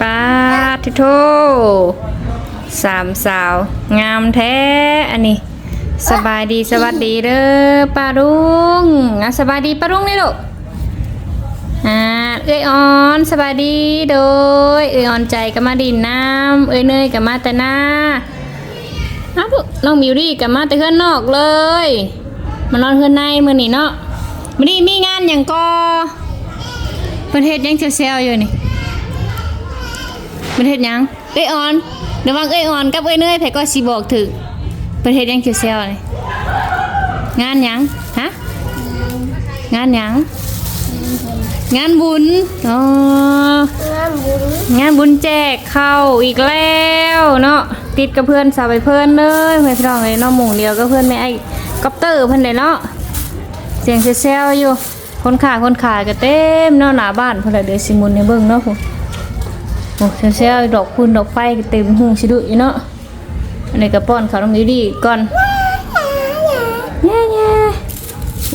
ป้าทิโทสามสาว งามแท้อันนี้ สบายดีสวัสดีเด้อป้ารุงอะสบายดีป้ารุงนี่ลูกอ่าเอ้ยออนสบายดีโดยเอ้ยออนใจก็มาดินน้ำเอ้ยเนยก็มาแต่หน้าอ้าวน้องมิวดี้ก็มาแต่เพื่อนนอกเลย มานอนเพื่อนในมือนี่เนาะมือนี้มีงานอย่างก็ประเทศยังเซลๆอยู่นี่ ประเทศหยังเอ้ยออนเดี๋ยววางเอ้ยออนกับเอ้ยเนยไผก็สิบอกถึงประเทศหยังเขียวเซลนี่งานหยังฮะงานหยังงานบุญอ๋องานบุญงานบุญแจกเข้าอีกแล้วเนาะติดกับเพื่อนสาวไปเพื่อนเลยเพื่อนพี่น้องเลยเนาะหมู่เดียวก็เพื่อนไม่ไอ้ก๊อปเตอร์เพื่อนเลยเนาะเสียงเซลอยู่คนขายคนขายก็เต็มเนาะหน้าบ้านเพื่อนเลยเดี๋ยวสิมุนในเบิ่งเนาะผม โอ้เซลล์ดอกคุณดอกไฟก็เต็มหุงชิดุอยู่เนาะอันนี้ก็ป้อนขาวน้องมิวดีก่อนแย่แย่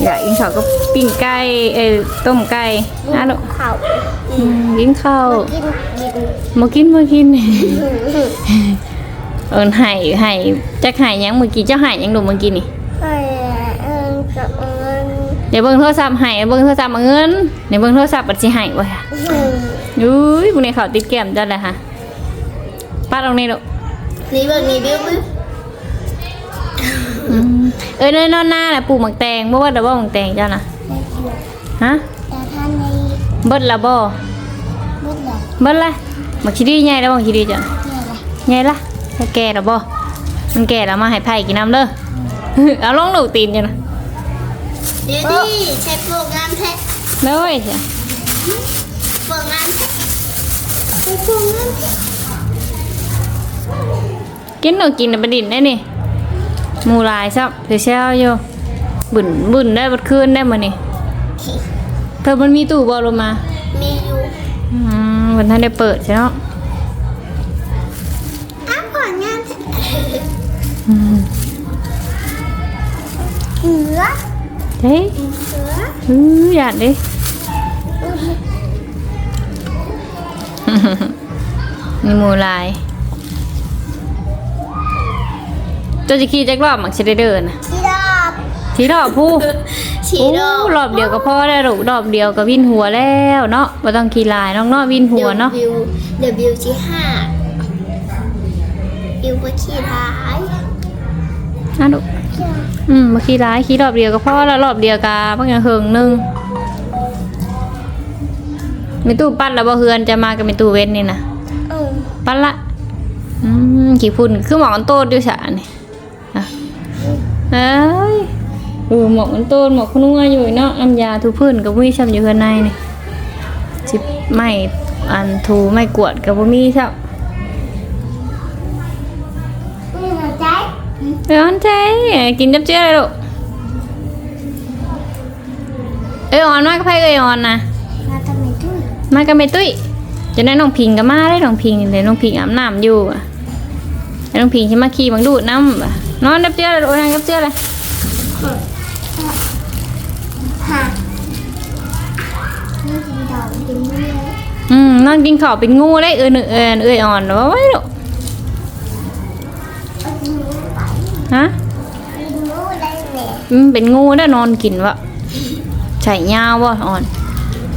อยากกินข้าวก็ปิ้งไก่เอ้ยต้มไก่นะลูกเขาอืมกินข้าวกินกินมากินมากินเอินไห่ไห่จักไห่หยังเมื่อกี้เจ้าไห่หยังดูเมื่อกี้นี่เออเออกับเงินเดี๋ยวเบิ่งโทรศัพท์ไห่เบิ่งโทรศัพท์มาเงินเดี๋ยวเบิ่งโทรศัพท์ปัดสิไห่ไว้ค่ะอุ้ยพวกนี้เขาติดแก้มจัดเลยค่ะป้าตรงนี้ลูกนี่เบิกนี่บิ้วบิ้วอืมเอ้ยเนยนอนหน้าแหละปลูกหมักแตงบ่ว่าแต่บ่หมักแตงเจ้านะฮะแต่ท่านในเบิดละบ่บุญหลอกเบิดละหมักชิดีใหญ่แล้วบ่หมักชิดีจ้ะเนี่ยแหละใหญ่ละถ้าแก่ละบ่มันแก่แล้วมาให้ไผ่กินน้ำเด้อเอาลงลูกตีนจ้ะนะ เดี๋ยวดิใช้โปรแกรมแท้เด้อเว้ยจ้ะโปรแกรมแท้ใช้โปรแกรมแท้กินหนูกินน่ะไปดินได้นี่หมูหลายซับเดี๋ยวเช้าอยู่บุ่นบุ่นได้บัดคืนได้มื้อนี่เธอมันมีตู้บ่ลงมามีอยู่อืมวันนั้นได้เปิดใช่เนาะอ้าวผลงานแท้อืม เฮ้ยเหลืออืออยากดิมีหมูลายตัวจะขี่จักรอบมักจะได้เดินนะชีดอบทีรอบผู้ชีดอบโอ้รอบเดียวก็พอได้หรอกรอบเดียวก็วินหัวแล้วเนาะบ่ต้องขี่ลายน้องเนาะวินหัวเนาะบิวเดี๋ยวบิวที่ห้าบิวก็ขี้ร้ายอะลูก อืมมาขี่ลายขี่รอบเดียวก็พอแล้วรอบเดียวก็เพิ่งจะเฮิงหนึงมีตู้ปั้นแล้วบ่เฮือนจะมากับมีตู้เว้นนี่นะเออปั้นละอืมกี่พุ่นคือหมอกกันโตดอยู่ฉะนี่อะเอ้ยเออหมอกกันโตดหมอกขนุ่งอยู่เนาะน้ำยาทูพื้นกับมีช้ำอยู่ข้างในนี่สิไม่อันทูไม่กวดกับบ่มีใช่นี่ เดี๋ยวอันใจกินจับเจ้าเลยลูกเอ้ยอ่อนมากกับไผเอ้ยอ่อนนะมาทำไมด้วยมากับแม่ตุ้ยจะได้น้องพิงกับมาได้น้องพิงเดี๋ยวน้องพิงอาบน้ำอยู่อะแล้วน้องพิงจะมาขี่บังดูดน้ำอะนอนจับเจ้าเลยลูกนอนจับเจ้าเลยฮะนี่คือดอกดินเลยอืมนอนกินข้าวเป็นงูได้เอ้ยเอ้ยเอ้ยอ่อนว่าไว้ลูก ฮะดินรู้ได้แหละอืมเป็นงูได้อนอนกินวะใส่ยาววะอ่อน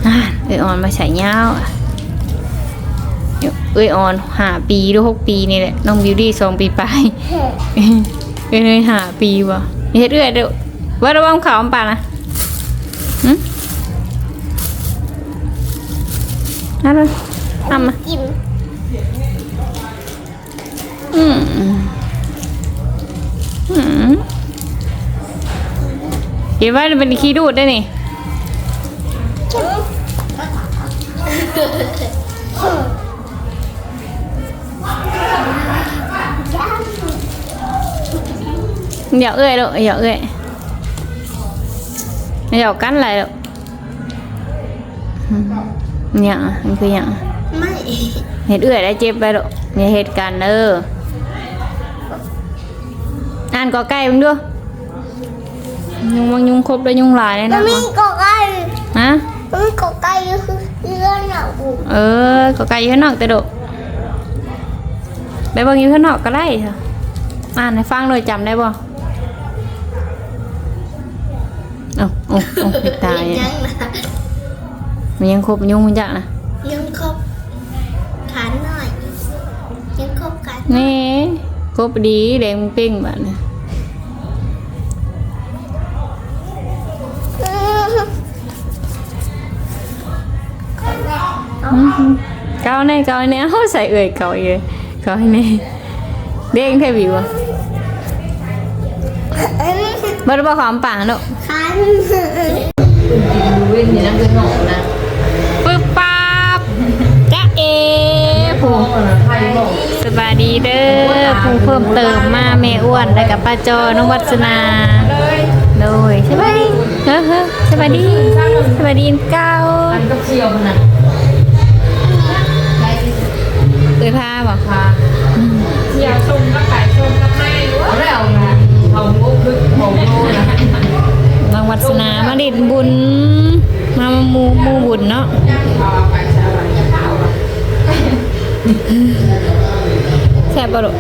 อ่าเอ้ยอ่อนมาใส่ยาวอะเดี๋ยวเอ้ยอ่อนห้าปีหรือหกปีนี่แหละน้องบิวตี้สองปีไปลายเฮ้เอ้ยเลยห้าปีวะเฮ็ดเอื้อยเด้อว่าระวังขาวมันป่านะหึเอาเลยเอามากินอืม เห็นว่ามันเป็นขี้ดูดได้นี่เดี๋ยวเอ้ยลูกเดี๋ยวเอ้ยเดี๋ยวกันอะไรลูกเนี่ยมันคืออย่างไม่เห็ดเอื้อยได้เจ็บไปลูกอย่าเหตุการณ์เด้ออ่านกอไก่มึงด้วย ยุงบางยุงครบแล้วยุงหลายเลยมันะนมีกอกไก่ฮะมันมีกอกไก่คือเรื่องหนักบุเออกอไก่อยู่ข้างนอกแต่โดดไปเบิ่งอยู่ข้างนอกก็ได้ค่ะอ่านให้ฟังเลยจำได้บ่เอ้าโอ้โอ้ตายยัอะงนะมันยังครบยุ่งมันจักนะยังครบขาหน่อยยังครบขานี่ครบดีแดงปิ้งบัดนี้อื้อหื เกาในเกาในเอ้าใส่เอ่ยเกาอีกเลยเกาให้แน่เด้งแท้บิวอะบ่ได้บ่ความป่าเนาะขาวินนี่นั่งเป็นหอกนะปึ๊บปั๊บจ๊ะเอผู้ไทยบอกสบายดีเด้อผู้เพิ่มเติมมาแม่อ้วนแล้วกับป้าจอน้องวัฒนาโดยสบายดีเฮ้อเฮ้อสบายดีสบายดีเก้า ยผ้าบอกค่ะเที่ยวชมก็ขายชมก็ไม่รู้เอาแล้วนะเขาโง่คึกโง่โง่นะน้องวัฒนามาดิดบุญ มามูมูบุญเนาะแซ่บปะลูก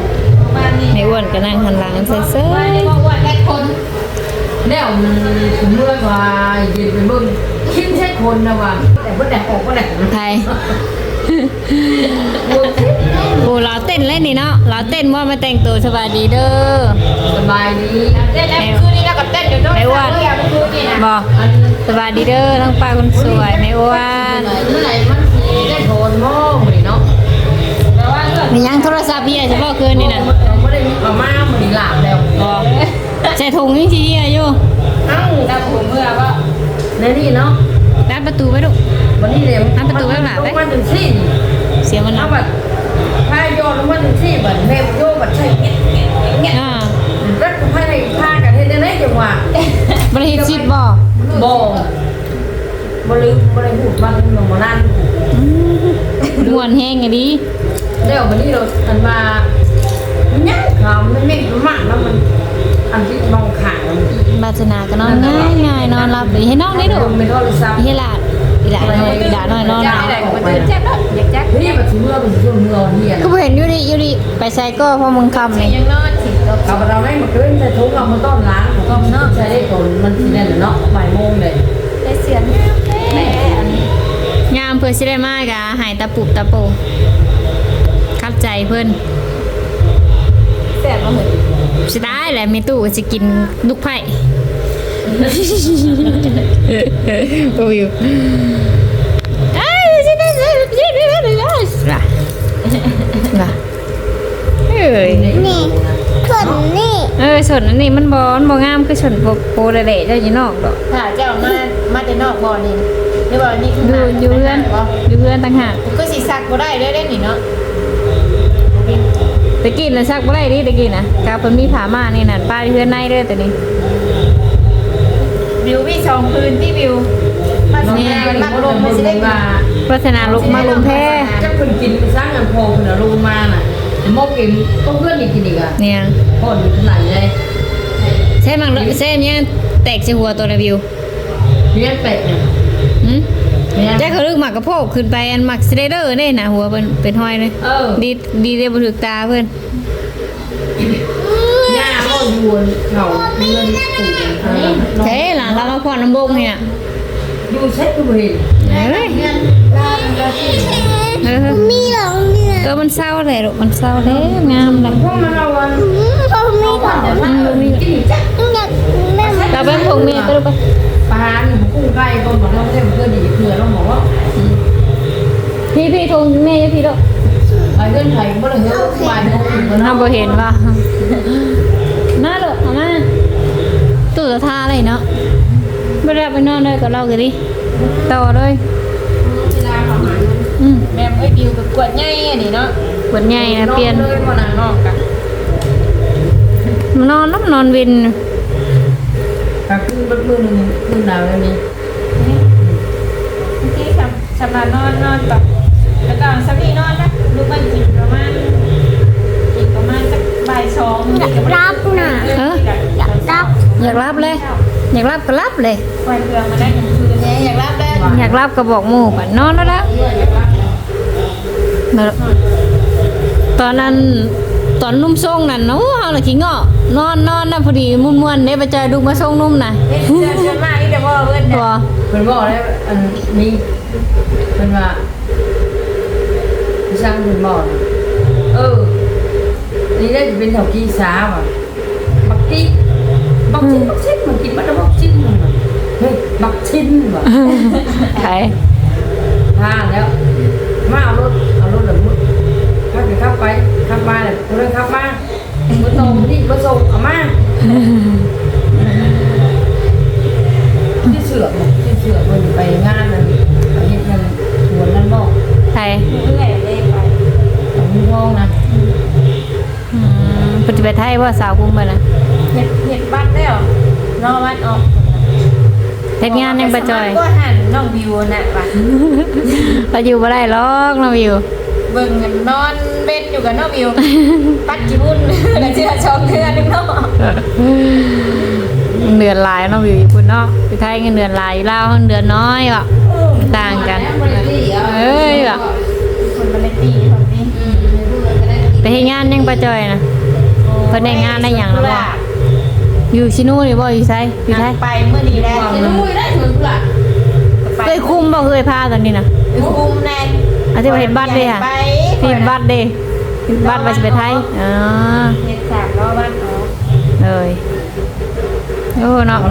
บ้านนี้แม่อ้วนก็นั่งหันหลังเซ่เซ่บอกว่าได้คนแล้วมันถึงเมื่อว่ายืนไปเบิ่งคิดใช่คนนะว่าแต่ว่าแดกออกก็แดกนะไทย อ้เราเต้นเล่นนี่เนาะเราเต้นว่ามาแต่งตัวสบายดีเด้อสบายดีเต้นแล้วคืนนี้เราก็เต้นอยู่ด้วยไม่อ้วนเมื่อคืนนี้นะบอกสบายดีเด้อน้องปลาคนสวยไม่อ้วนเมื่อไหร่มันได้โทนโม่เลยเนาะแต่ว่าเรื่องมียังโทรศัพท์เฮียใช่ป่ะคืนนี่นะไม่ได้มาม่าเหมือนหลาบแล้วบอกใส่ถุงนี่ทีเฮียอยู่เอ้าดาวผมเมื่อว่าในนี่เนาะด้านประตูไว้ลูกวันนี้เลยอะประตูไว้หลังไหมลงมาถึงที่เสียมันเอานะแบ บพายโยนลงมาถึงที่แบบแม่โยนแบบใช่เงี้ยเงี้ยอ่าแล้วพายในพากันเฮ็ดได้ไหมจังหวะบริษัทชิดบอกบ่บ่ลืมบ่ได้พูดว่าเป็นหมอนั่นมวนแห้งไงดีแล้ววันนี้เราอันมามันยังขาวมันไม่มากแล้วมันอันที่มองขางมันบาสนาก็นอนง่ายง่ายนอนหลับเลยให้น้องนี่ดูไม่โทรศัพท์ให้หลาน อีหลานหน่อยอีหลานหน่อยนอนหจ้าลับอะไรก็มาเจอแจ๊บแล้วอยากแจ๊บเฮ้ยมันสิเมื่อมันสิเมื่อเฮียก็บ่เห็นอยู่ดิอยู่ดิไปใส่ก็พอมึงคำนี่ยังนอนสิเราเอาเราได้มาขึ้นแต่ทุกเรามาต้อนล้างก็เนาะใช้ได้ตนมันสิแน่นเนาะบ่ายโมงเลยได้เสียงแม่อันนี้งามเพื่อสิได้มากกะหายตาปุบตาโปขับใจเพิ่นแสบมาเหมือนสิได้แหละมีตู้ก็สิกินลูกไผ่ โอ้ยเอ้ยสิได้สิได้สิได้สิได้ล่ะล่ะเอ้ยนี่คนนี่เออส่วนอันนี้มันบอนบ่งามคือส่วนโปโปเละๆเจ้าอยู่นอกดอกถ้าเจ้ามามาแต่นอกบ่อนี่หรือว่านี่คืออยู่อยู่เพื่อนอยู่เพื่อนต่างหากก็สิซักบ่ได้เด้อเด้นี่เนาะตะกี้น่ะซักบ่ได้ดิตะกี้น่ะกาเพิ่นมีผ้าม่านี่น่ะป้าที่เพื่อนในเด้อแต่นี้ วิวพี่สองคืนที่วิวมาสองงานมักลมมันสิได้ว่าพัฒนาลุกมาลมแพ้จะคนกินสร้างกันโพคนละรูมาน่ะโมกินต้องเพื่อนอีกกินอีกอะเนี่ยพ่ออยู่ขนาดเลยใช่มังใช่เนี่ยแตกใส่หัวตัวนะวิวเลี้ยงเป็ดเนี่ยหืมเลี้ยงแจ้เขาลึกหมักกระโพกขึ้นไปอันหมักสไลเดอร์เด้นะหัวเป็นเป็นห้อยเลยเออดีดีได้บ่ถึกตาเพิ่อน ออยู่เขาเงินตู่เออเท่หลานเรามาพรน้ำบงเนี่ยอยู่เช็ดก็เห็นเอ้ยเออมีหรองเนี่ยเออมันเศร้าเลยลูกมันเศร้าเลยงามเลยพวกมันเอาวันเขามีหรองอืมมีกินจ้ะอยากแม่เราไปพงเมียไปลูกไปปลาหนูกุ้งไก่ก็บอกเราเพื่อนเพื่อนดีเพื่อนเราบอกว่าพี่พี่ทงแม่อยู่พี่ลูกไปเดินไทยก็เลยเฮ้ยบ่ายโมงถึงทำบ่เห็นว่าน่า ทาอะไรเนาะไม่ได้ไปนอนเลยกับเรากันดิต่อเลยอืมแม่เอ้ยวิวกับกวดใหญ่อันนี้เนาะปวดใหญ่นะเปลี่ยนเลยวันนั้นนอกกันนอนน้ำนอนวินก็คือมันมือหนึ่งมือหนาวแล้วนี่ที่สำสำหรับนอนนอนแบบแล้วก็สามีนอนนะลูกมันกินประมาณกินประมาณสักบ่ายสองอยากรับน่ะเออ อยากรับอยากรับเลย อยากรับก็รับเลยปล่อยเกลือมาได้หนึ่งคืนเนี่ยอยากรับได้อยากรับก็บอกหมู่บัดนอนแล้วแล้วมาตอนนั้นตอนนุ่มส่งนั่นเนาะเฮาละขี้เงาะนอนนอนน่ะพอดีม่วนๆเด้ไปเจอลูกมาส่งนุ่มน่ะเฮ้ยเจอเจอมากอีแต่ว่าเพิ่นบ่น่ะเพิ่นบอกแล้วอันนี้เพิ่นว่าพี่ช่างเพิ่นบอกเออนี่ได้จะเป็นเท่ากี้สาวอะบักกี้ บักชิ้นบักชิ้นมันกินมันแล้วบักชิ้นมันว่ะเฮ้ยบักชิ้นว่ะใครทานแล้ว มาเอารถเอารถแบบมุดถ้าเกิดขับไปขับมาเลยเรื่องขับมามาส่งนี่มาส่งเอามาที่เสือกน่ะที่เสือกมันไปงานนั่นไปเฮ็ดนั่นชวนนั่นบอกใครเมื่อยเลยไปของมึงทองนะอืมปฏิบัติไทยว่าสาวกุ้งไปนะเฮ็ดเฮ็ดบัตรแล้วรอบัตรออกเฮ็ดงานยังประจอยก็หันน้องวิวน่ะว่ะเราอยู่บ่ได้หรอกเราอยู่เบิ่งกันนอนเบ็ดอยู่กับน้องวิว ปัดกี่บุญแล้วเชื่อชมเทื่อนึงเนาะเดือนหลายเนาะอยู่ญี่ปุ่นเนาะอยู่ไทยเงินเดือนหลายอยู่ลาวเงินเดือนน้อยว่ะต่างกันเอ้ยว่ะคนมาเลยตีแบบนี้ไปเฮ็ดงานยังประจอยนะเพิ่นได้งานได้หยังแล้วบ่ อยู่ชิโน่นี่บ่อยู่ไสอยู่ไทยไปเมื่อนี้แหละมุ้ยได้เหมือนเพื่อนเคยคุมบ่เคยพาตอนนี้นะคุมแน่อาจจะไปเห็นบัตรเด้ค่ะไปพี่บัตรเด้พี่บัตรว่าสิไปไทยอ๋อเฮ็ดสามรอบบ้านเนาะเลยโอ้เนาะเ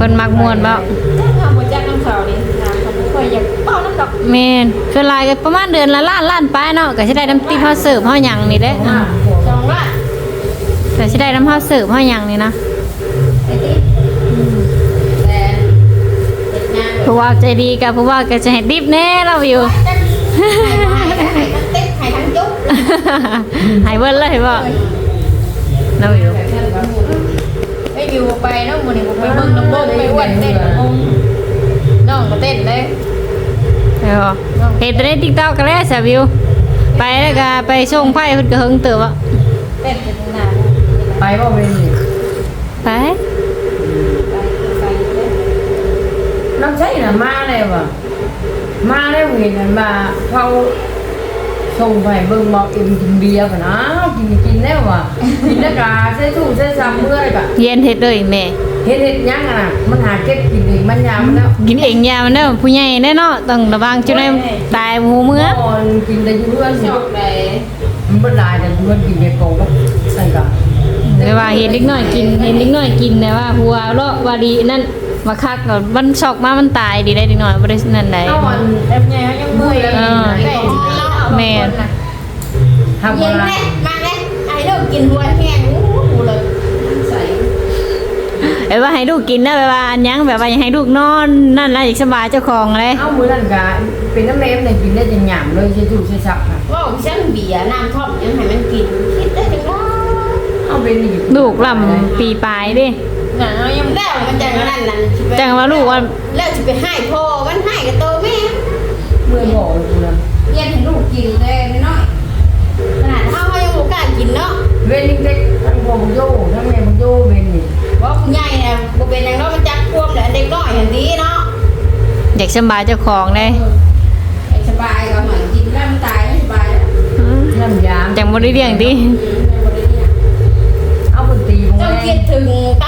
พิ่นมักม่วนบ่ถ้าหมดจากน้ำเขานี่ถามเขาบ่ค่อยอยากเป้าน้ำดอกแม่นคือลายก็ประมาณเดือนละล้านล้านปลายเนาะก็สิได้น้ำติ๊บเฮาเสิร์ฟเฮาหยังนี่เด้อืมสองละก็สิได้น้ำเฮาเสิร์ฟเฮาหยังนี่นะ ผู้ว่าใจดีกับผู้ว่าก็จะให้ติ๊บแน่เราอยู่ไข่ทั้งเต็กไข่ทั้งจุ๊บให้เบิ่นเลยบ่เราอยู่ไม่วิวไปเนาะมื้อนี้บ่ไปเบิ่งน้ำบ่ไปอ้วนเต้นงงน้องก็เต้นเลยเออเห็นแต่ใน TikTok ก็แล้วซะวิว ไปแล้วก็ไปส่งไผเพิ่นก็หึงเติบอะเต้นเป็นหน้าไปบ่เป็นนี่ ไป ไปไปเต้น น้ำใช่น่ะมาแล้วว่ะมาแล้วเห็นอันมาเขาส่งไปเบิ่งบอกเอ็มกินเบียร์กันนะกินกินแล้วว่ะกินแล้วก็ใส่ตู้ใส่ซ้ำเมื่อยก็เย็นเฮ็ดเลยแม่ เฮ็ดเฮ็ดหยังอะน่ะมันหาเก็บกินเองมันยามมันแล้วกินเองยามันเด้อผู้ใหญ่แน่เนาะต้องระวังจุได้ตายหมู่เมืองนอนกินแต่อยู่เพื่อนจบเลยมันบ่ได้แต่เพื่อนกินในกองก็ใส่กันแต่ว่าเห็นเล็กน้อยกินเห็นเล็กน้อยกินแต่ว่าหัวเราะว่าดีนั่น มาคักก็มันช็อกมามันตายดีได้เล็กน้อยบ่ได้นั่นใดเอาอันแอบใหญ่เขายังเมื่อยเลยเออได้แม่ทำเย็อะนไรแม่มาเลยไอ้เด็กกินหัวแห้งอู้หูเลยใส่ไอ้ว่าให้ลูกกินนะแบบว่าอันหยังแบบว่าอยากให้ลูกนอนนั่นน่ะอีกสบายเจ้าของเลยเอามื้อนั้นก็เป็นน้ำแม่มเนี่ยกินได้จังหยามเลยใช้ตู้ใช้ซักค่ะว่าผมฉันเบียร์น้ำท่อมยังให้มันกินคิดได้จังว่าเอาเป็นอีกลูกลำปีปลายเดิห นาเขายังแล้วมันจะนั่นนั่นจังว่าลูกว่า แล้วจะไปให้พ่อมันให้กับตัวแม่เมื่อบอกเลยกูนะเย็นให้ลูกกินเลยน้อยขนาดเท่าเขายังบ่กล้ากินเนาะเว้นเล็กๆทั้งพ่อบุโยทั้งแม่บุโยเว้นนี่ว่าคุณยายเนี่ยบ่เป็นอย่างน้อยมันจักควมแหละเด็กน้อยอย่างนี้เนาะเด็กสบายเจ้าของเลยไอ้สบายก็เหมือนกินแล้วมันตายไม่สบายแล้วน้ำยามจังบ่ได้เลี้ยงติเอาคนตีมึงต้องแม่คิดถึงกับไต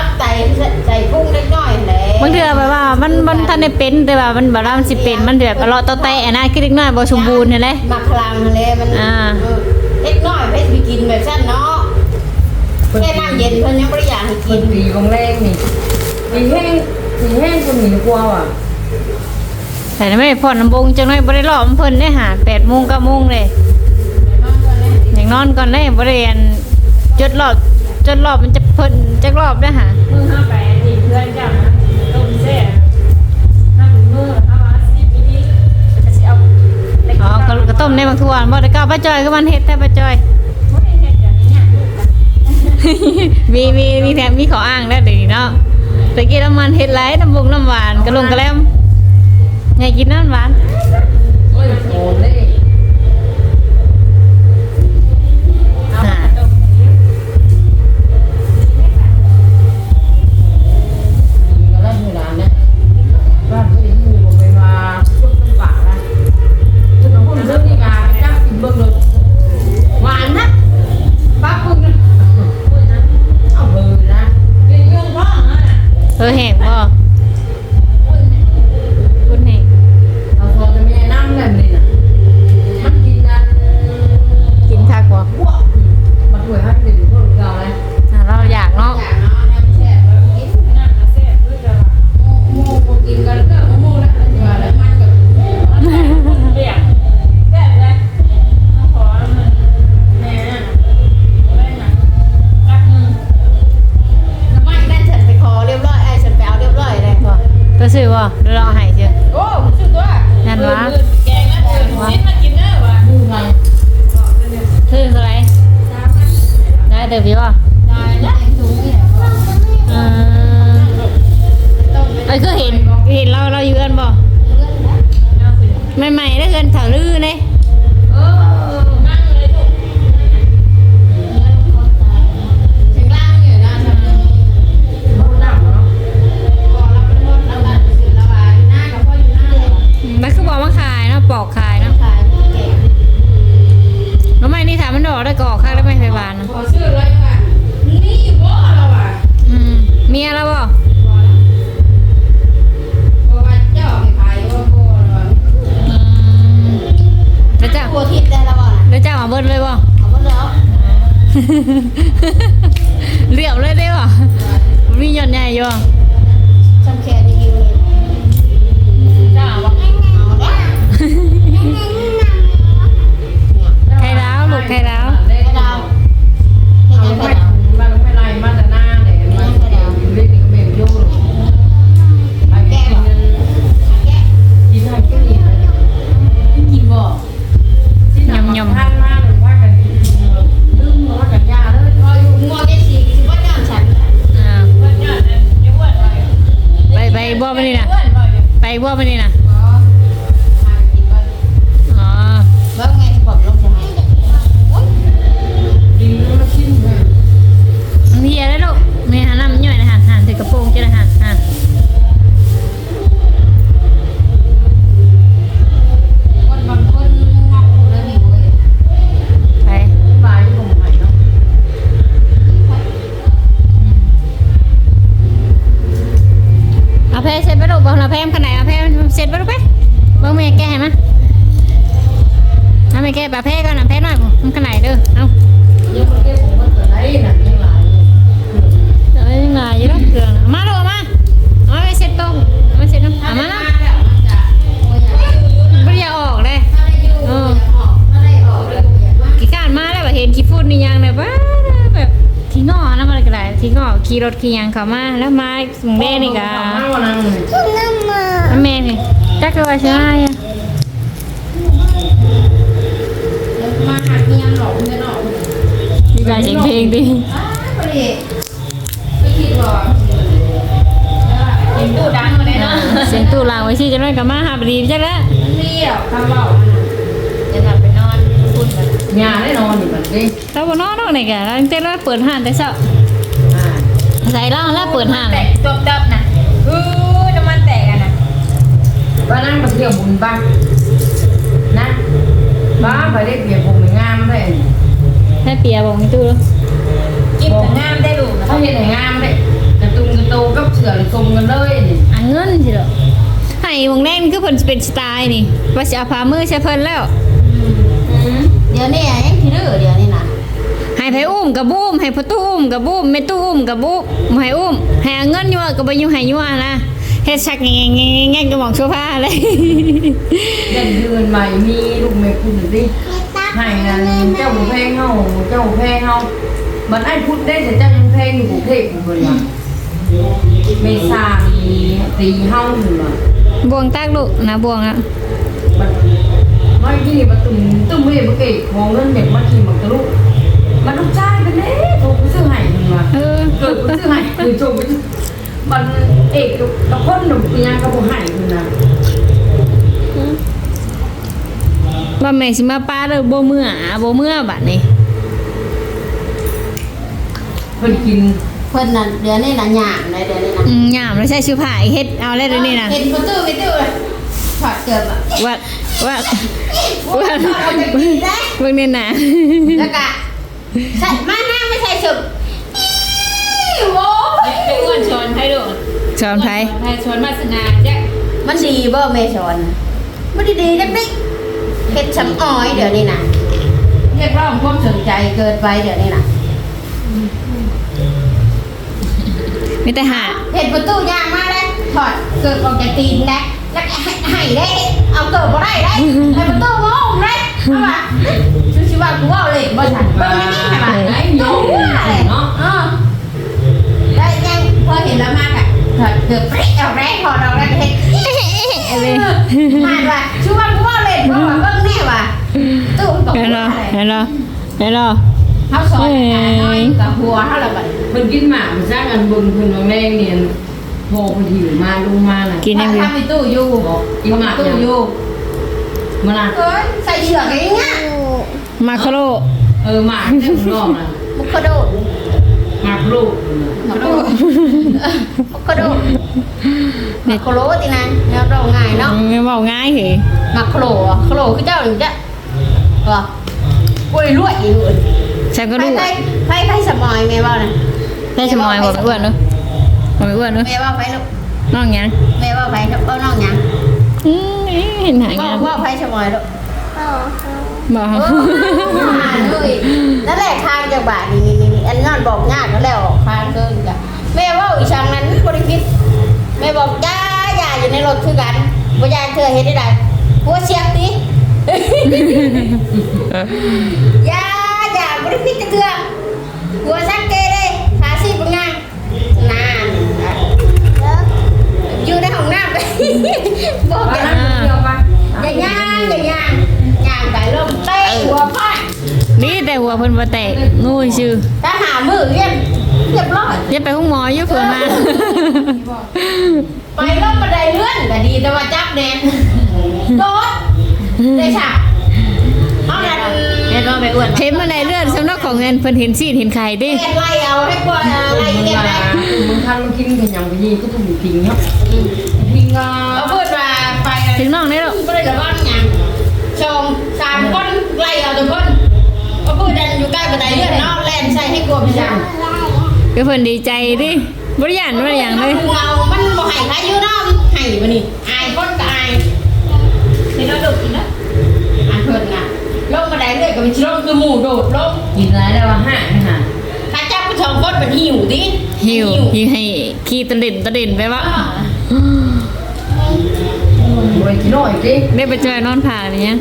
ใจพุ่งเล็กน้อยแหละบางเทื่อแบบว่ามันมันทันได้เป็นแต่ว่ามันบ่ว่ามันสิเป็นมันแบบเลาะเตาแตะนะคือเด็กน้อยบ่สมบูรณ์นี่แหละ มาพลังเลยมันอ่าเออเล็กน้อยเพชรไปกินแบบสั้นเนาะแค่น้ำเย็นเพิ่นยังบ่ได้อยากให้คกินนตีบางแรงนี่ตีแห้งตีแห้งคนหนีกลัวว่ะแต่ไม่ได้พ่อน้ำบงจังน้อยบ่ได้รอมันเพิ่นได้หา8โมง9โมงเลยอย่างนอนก่อนเลยบ่ได้อันจดรอบจดรอบมันจะเพิ่นจักรอบได้หามือ ห้าแปดนี่เพื่อนจับนะต้มเส้นห้ามือมือห้ามาสิบปีนี้จะสิเอาเล็กอ๋อก็ก็ต้มในบางทวนบ่ได้ก้าวป้าจอยก็มันเฮ็ดแต่ป้าจอย ไม่ได้เห็นอย่างนี้เนี่ยลูกนะมีมีมีแถมมีขออ้างแล้วเดี๋ยเนาะตะกี้น้ำมันเฮ็ดไรน้ำบุงน้ำหวานกระลงกระแลมอยากกินน้ำหวาน โอ้ยโอนเลย อแห้งบ่ ปอกคายนาะแล้วไม่นี่ถามมันดอกได้ก่ออกข้างได้ไหมไฟวานนะขอชื่อเลยค่ะ นี่บ่เราอะอืมเมียแล้วบ่บ่ว่าเจ้าไายบ่บ่เราอืแล้วจ้าตัวทิพย์ได้แล้วบ่ล่ะแวเจ้าเอาเบิ้ลเลยบ่เอาบ่แล้วเหลี่ยมเลยได้บ่มีหย่อนใหญ่อยู่ ยกินบ่ที่นำยำท่านมากหรือว่ากันลืมว่ากันยาเลยพออยู่งัวแกสิสิว่าย้อนฉันอ่าเพื่อนเนี่ยจะอ้วไปไปไปบ่ไปนี่นะไปบ่ไปนี่นะ แม่แก้ปลาแพ้ก่อนนะแพ้หน่อยบ่มันขนาดเด้อเอายังไม่ได้ผมก็เกิดได้หนักยังหลายเอ้ยยังไงอยู่แล้วเครื่องน่ะมาลูกเอามาเอาไปเสร็จตรงเอามาเสร็จตรงเอามานะไม่ได้ออกเลยกี่การมาแล้วแบบเห็นกี่พูดนี่ยังเลยว่าแบบขี้งอนะมันก็ได้ขี้งอขี่รถขี่ยังเขามาแล้วมาสุงเด้นี่ก็มาวันนั้นเลยอันแม่นี่จักรวาลใช่ไหมอะ มาหักเมียหลอกเมียหลอกมีการเสียงเพลงดิอ้าวพอดีไม่คิดว่ากินตู้ดังมาเลยเนาะเสียงตู้ลางไว้สิจะน้อยกับมาหาบดีจักแล้วเรียวคำบอกจะกลับไปนอนพูดกันยาได้นอนอยู่แบบนี้เราบ่นอนนอกไหนกันเราเต้นเราเปิดห้านแต่เช้าอ่าใส่เหล้าแล้วเปิดห้านแตเลยกจบดับนะเออน้ำมันแตกอะนะว่านั่งไปเที่ยวบุญบ้างนะบ้าไปได้เปรียบผ เปียบอกให้ตู้แล้วกินถึงงามได้ลูกนะเขาเห็นงามเลยกระตุ้งกระโตกับเสือเลยทรงกันเลยนี่อะเงินสิเหรอให้วงแน่นคือเพิ่นเป็นสไตล์นี่ว่าสิเอาผ้ามือใช้เพิ่นแล้ว เดี๋ยวนี้ยังคิดเรื่องเดี๋ยวนี้นะให้ไผอุ้มกับบูมให้พ่อตู้อุ้มกับบูมแม่ตู้อุ้มกับบูมบ่ให้อุ้มให้เอาเงินยั่วก็บ่ยุ่งให้ยั่วนะเฮ็ดชักแงงๆๆๆก็บอกโซฟาเลยเดินเดือนใหม่มีลูกเมย์คุณดิ ให้นั่นเจ้าบุเพงเฮาเจ้าบุเพงเฮามันไอ้พุทธได้แต่เจ้ายังเพงอยู่กรุงเทพอยู่คนละเมษามีตีเฮาอยู่ละบวงตากลูกนะบวงอะมันไม่ที่มาตุ่มตุ่มไม่เมื่อกี้มองเงินเด็กมาขี่มันตะลุมันลูกชายเป็นเอ๊ะถูกซื้อให้มันมาเออเกิดซื้อให้คือจงมันเอกกับคนหนุ่มปีนกับผู้ให้มันนะ ว่าแม่สิมาป้าเด้อบ่เมื่ออะบ่เมื่อบัดนี้เพิ่นกินเพิ่นน่ะเดี๋ยวนี้น่ะหยามเลยเดี๋ยวนี้นะอืมยามแล้วใช้ชื่อผ้าอีเฮ็ดเอาแล้วเดี๋ยวนี้น่ะเห็นประตูไม่ตู้เลยถอดเกือบอะว่าว่าว่าเอาจะกินได้เบิ่งนี่น่ะแล้วก็ใส่มาหน้าไม่ใส่ฉุบโว้ยไปอ้วนชวนให้ดูสอนไผให้ชวนมาสนาแจ๊กมันดีบ่เมชอนมันดีๆจังดิ เฮ็ดช้ำอ้อยเดี๋ยวนี้นะเรียกร้องความสนใจเกินไปเดี๋ยวนี้นะมีแต่หาเห็นประตูย่างมาเลยถอดเกิดออกจากตีนได้แล้วก็ให้ให้ได้เอาเกิดบ่ได้ได้ให้ประตูมองได้เอาว่ะชื่อชื่อว่ากูว่าเลยบ่ฉันเบิ่งนี่นี่ให้มาไอ้ตู้อะไรเนาะเออได้ยังพอเห็นแล้วมากอะถอดเกิดปริ๊กเอาแรงถอดเอาแรงเฮ็ด อะไรผ่านว่ะชื่อว่ากูว่าเลยบ่ว่าเบิ่งแน่ว่ะตู้มันบอกเห็นเหรอว่าอะไรเห็นเหรอเห็นเหรอเขาสอนการน้อยกับหัวเขาละบัดเพิ่นกินหมากมันสร้างอันบุญเพิ่นวางแรงเนี่ยโผล่พอดีมาลงมาน่ะกินยังไงถ้ามีตู้อยู่บอกกินหมากตู้ยังอยู่มาน่ะเอ้ยใส่เชือกอย่างเงี้ยมาคาโรเออหมากเต็มรอบน่ะบุกกระโดด หมากลูกบุกกระโดดบุกกระโดดมักโคโลตินะเนี่ยเราง่ายเนาะไม่บอกง่ายเหรอมักโคโลอะโคโลคือเจ้าหรือเจ้าเหรอมป่วยรวยอีกเลยฉันก็ไปรู้ไปไปไปสมอยแม่ว่านะได้ชะมอยบ่ไม่อ้วนเนอะบ่ไม่อ้วนเนอะแม่ว่าไปลูกน้องหยังแม่ว่าไปลูกเอาน้องหยังอืมเอ๊ะเห็นหายว่างามว่าไปสมอยลูกบ่เอออ่านเลยนั่นแหละทางจากบ้านนี่นี่นี่ อันนั้นบอกยากแล้วแหละออกทางเกินจ้ะแม่ว่าอีช่างนั้นบริคิดแม่บอกย่าย่าอยู่ในรถคือกันบ่ยายเธอเห็นได้ไดหัวเสียงดิย่าย่าบริคิดจะเถื่อหัวสักเกเลยขาซีบงางนานอยู่ในห้องน้ำไปบอกว่าอย่านั่งเดียวไปอย่าย่างอย่าย่างย่างไปลมเตะหัวฟาด นี่แต่หัวเพิ่นบ่แตกงูชื่อถ้าหามือเรียนเรียบร้อยอย่าไปห้องหมออยู่เผื่อมา ไปลงบันไดเลื่อนก็ดีแต่ว่าจับแน่โดดได้ฉากเอานั่นแม่ต้องไปอ้วนเห็นมาในเลือดสำนักของเงินเพิ่นเห็นซีดเห็นไข่ดิเรียนไล่เอาให้กว่าไล่มึงเรียนมาได้มึงทันมึงกินกันยังไปยี่ก็ต้องมีพิงเนาะพิงอะเอาพูดมาไปถึงน้องได้หรอกก็เลยระวังอย่างชมสามคนไล่เอาทุกคน เอาพูดดันอยู่ใกล้บันไดเลื่อนเนาะแล่นใส่ให้กลัวพี่จังก็เพิ่นดีใจดิบ่ได้ย่านบ่ได้หยังเลยเงามันบ่ให้ใครอยู่เนาะให้บ่นี่อายคนก็อายเห็นแล้วดุกินนะอายเพิ่นน่ะลงบันไดเลื่อนก็เป็นชิลงคือหมู่โดดลงกินอะไรได้ว่าห้าไม่หาถ้าจับผู้ชมคนเป็นหิวดิหิวหิวให้ขี้ตะเด่นตะเด่นไปวะบริกินน้อยกิได้ไปเจอนอนผ่าอะไรเงี้ย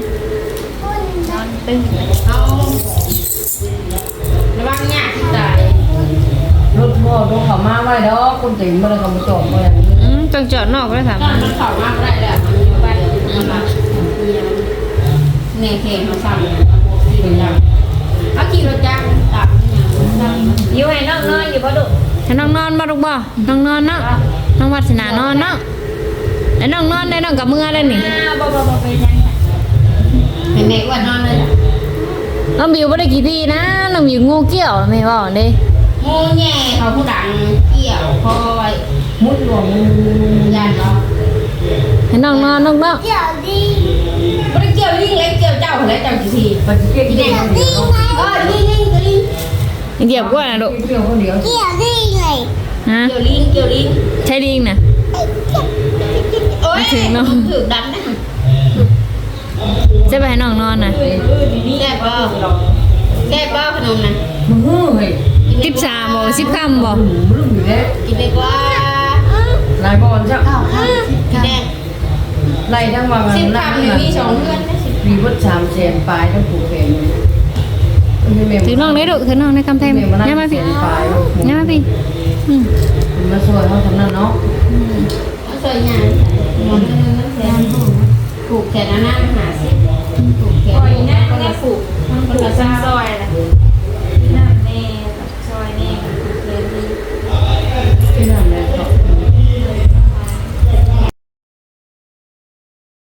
ตึ้งเอาระวังเนี่ยที่ตายรถพ่อรถเขามาไว้ดอกคนติ๋มมาเลยเขามาจอดมาเลยอืมจังจอดนอกก็ได้ถามตอนมันเข้ามากได้แหล้วมันอยู่บ้านมันมาเนี่ยเพลงเขาสั่งขี่รถจักรเอาขี่รถจักรตับเนี่ยสั่งอยู่ให้น้องนอนอยู่บ่ดุให้น้องนอนบ่ลูกบ่น้องนอนเนาะน้องวัฒนานอนเนาะไอ้น้องนอนได้น้องกับมือแล้วนี่บ่บ่บ่ไปยัง ค่ะเห็นไหมอ้วนนอนเลยจ้ะน้องบิวบ่ได้กี่ทีนะน้องบิวงูเกี่ยวแม่ว่าเด้งูแง่เขาผู้ดังเกี่ยวคอยมุดหลวงยันเนาะให้น้องนอนน้องเนาะเกี่ยวดิไม่ได้เกี่ยวลิงเลยเกี่ยวเจ้าเลยเจ้าจีทีปฏิเสธกินเองคนเดียวเออลิงลิงลิงเหยียบกว่านะลูกเกี่ยวคนเดียวเกี่ยวลิงเลยฮะเกี่ยวลิงเกี่ยวลิงใช่ลิงน่ะโอ้ยไม่ถึงเนอะถือดันนะ จะไปให้น้องนอนน่ะแซ่บบ่แซ่บบ่ขนมนะมึงเฮ้ยสิบสามบ่สิบคำบ่มึงมึงอยู่แล้วกินได้กว่าลายบอลจ้ะกินได้ไล่ทั้งวันสิบคำเนี่ยมีสองเพื่อนนะสิบมีวัดสามแสนปลายทั้งผูกแขนถือน้องได้ลูกถือน้องได้คำแพงย่ามาพี่ย่ามาพี่อืมมาช่วยเขาทำนั่นเนาะเอาใส่ยางหมอนนั่นนั่นแทนผูกแขนนั่น หาสิผูกแขนปล่อยอะก็แม่ไร